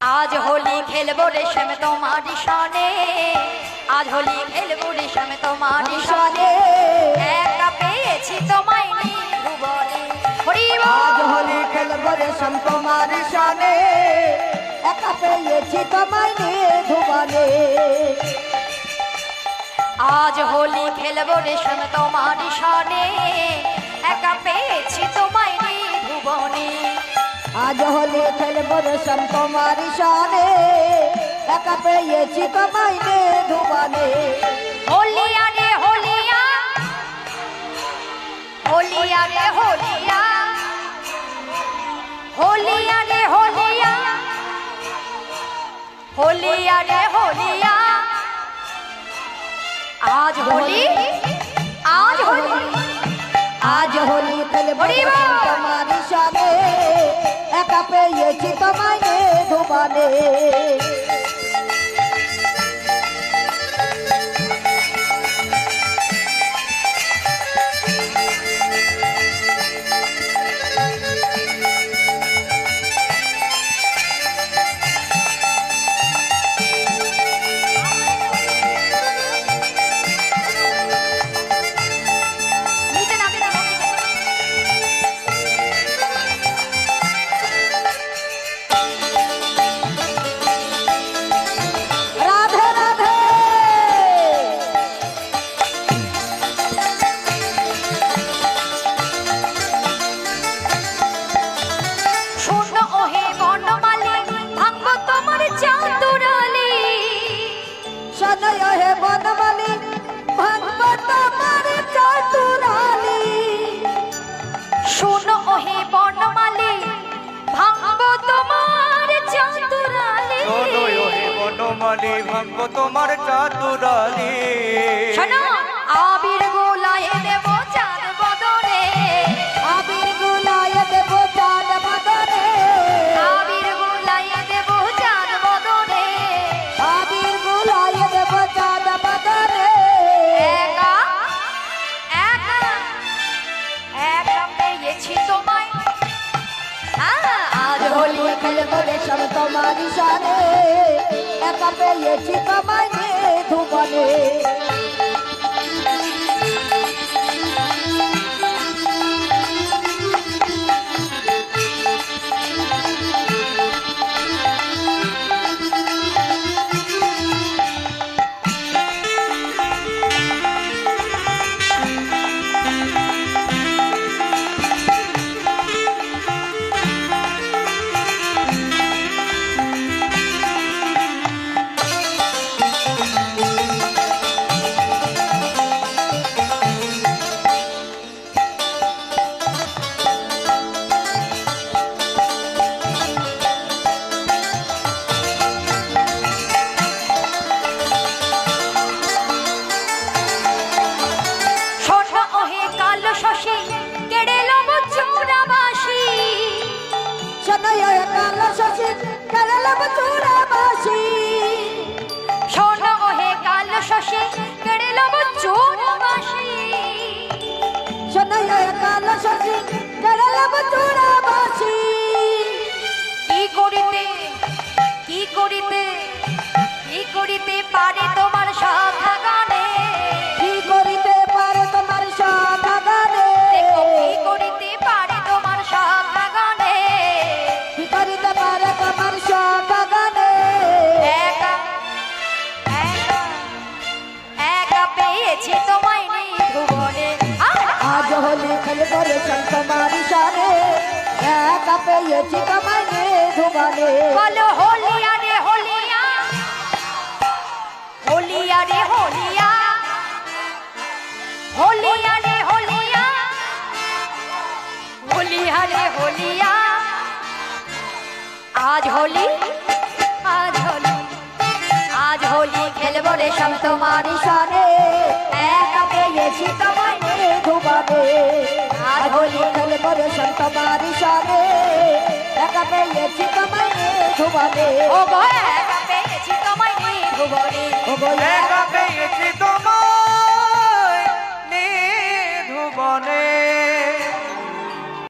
আজ হোলি খেলব রেশম তোমার সনে আজ হোলি খেলব রেশম তোমার সনে একা পেয়েছি তোমায় ভুবনে হরি আজ হোলি খেলব রেশম তোমার শানে একা পেয়েছি তোমায় ধুবানে আজ হোলি খেলব রেশম তোমার সনে একা পেয়েছি ভুবনে আজ হোলি খেলব রেশম তোমার শানে। একা পেয়েছি তোমায় নিয়ে ধুবানে হোলিয়া রে হোলিয়া। হোলিয়া রে হোলিয়া। হোলিয়া রে হোলিয়া। হোলিয়া রে হোলিয়া। আজ হোলি? আজ হোলি? আজ হোলি খেলব! রেশম তোমার শানে। ধুবানে বনমালী ভাঙ্গ তোমার চাতুরালি শোনো আবির গোলায় দেব চাঁদ বদরে। আবির গুলায় দেব চাঁদ বদনে আবির গোলায় দেব চাঁদ বদরে। আবির গুলায় দেব চাঁদ বদনে একা একা একা পেয়েছি তোমায়। আজ হোলি খেলব রেশম তোমার পেয়েছি তোমায় ধুবনে শশী কেরলব চূড়াবাসী শোনো ওহে কাল শশী কেড়ে লব চূড়াবাসী রেশম তোমার সারে একা পেয়েছি তোমায় ধুবানে বলো, হোলিয়া রে, হোলিয়া। হোলিয়া রে, হোলিয়া। হোলিয়া রে, হোলিয়া। হোলিয়া রে, হোলিয়া। আজ হোলি আজ হোলি আজ হোলি খেলব রে সব তোমার সারে একা পেয়েছি তোমায় ধুবানে হোলি সন্ত মারি তোমার সারে। একা পেয়েছি তোমায় ভুবনে ধুবানে। ও গো একা পেয়েছি তোমায় ভুবনে ও গো একা পেয়েছি